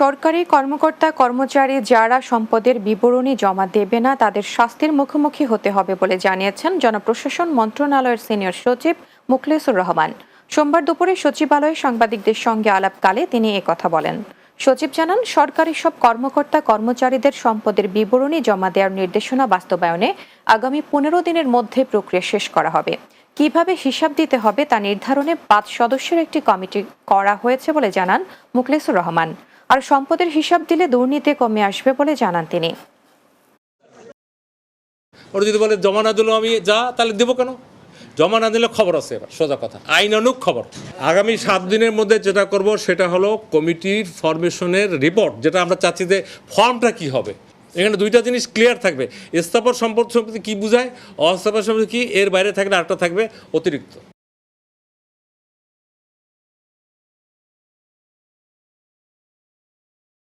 সরকারি কর্মকর্তা, কর্মচারী যারা সম্পদের বিবরণী জমা দেবে না, তাদের শাস্তির মুখোমুখি হতে হবে বলে জানিয়েছেন জনপ্রশাসন মন্ত্রণালয়ের সিনিয়র সচিব মুখলেসুর রহমান। সোমবার দুপুরে সচিবালয়ে সাংবাদিকদের সঙ্গে আলাপকালে তিনি কথা বলেন। সচিব জানান, সরকারি সব কর্মকর্তা, কর্মচারীদের সম্পদের বিবরণী জমা দেওয়ার নির্দেশনা বাস্তবায়নে আগামী পনেরো দিনের মধ্যে প্রক্রিয়া শেষ করা হবে। কীভাবে হিসাব দিতে হবে তা নির্ধারণে পাঁচ সদস্যের একটি কমিটি করা হয়েছে বলে জানান মুখলেসুর রহমান। আর সম্পদের হিসাব দিলে দুর্নীতি কমে আসবে বলে জানান তিনি। ওরা যদি বলে, জমা না আমি যা, তাহলে দেবো কেন? জমা না দিলে খবর আছে এবার, সোজা কথা। আইনানুক খবর। আগামী সাত দিনের মধ্যে যেটা করব, সেটা হলো কমিটির ফরমেশনের রিপোর্ট, যেটা আমরা চাচ্ছি যে ফর্মটা কি হবে। এখানে দুইটা জিনিস ক্লিয়ার থাকবে। স্থাপন সম্পদ সম্পত্তি কী বোঝায় অস্থাপন সম্পত্তি কী, এর বাইরে থাকলে আরেকটা থাকবে, অতিরিক্ত।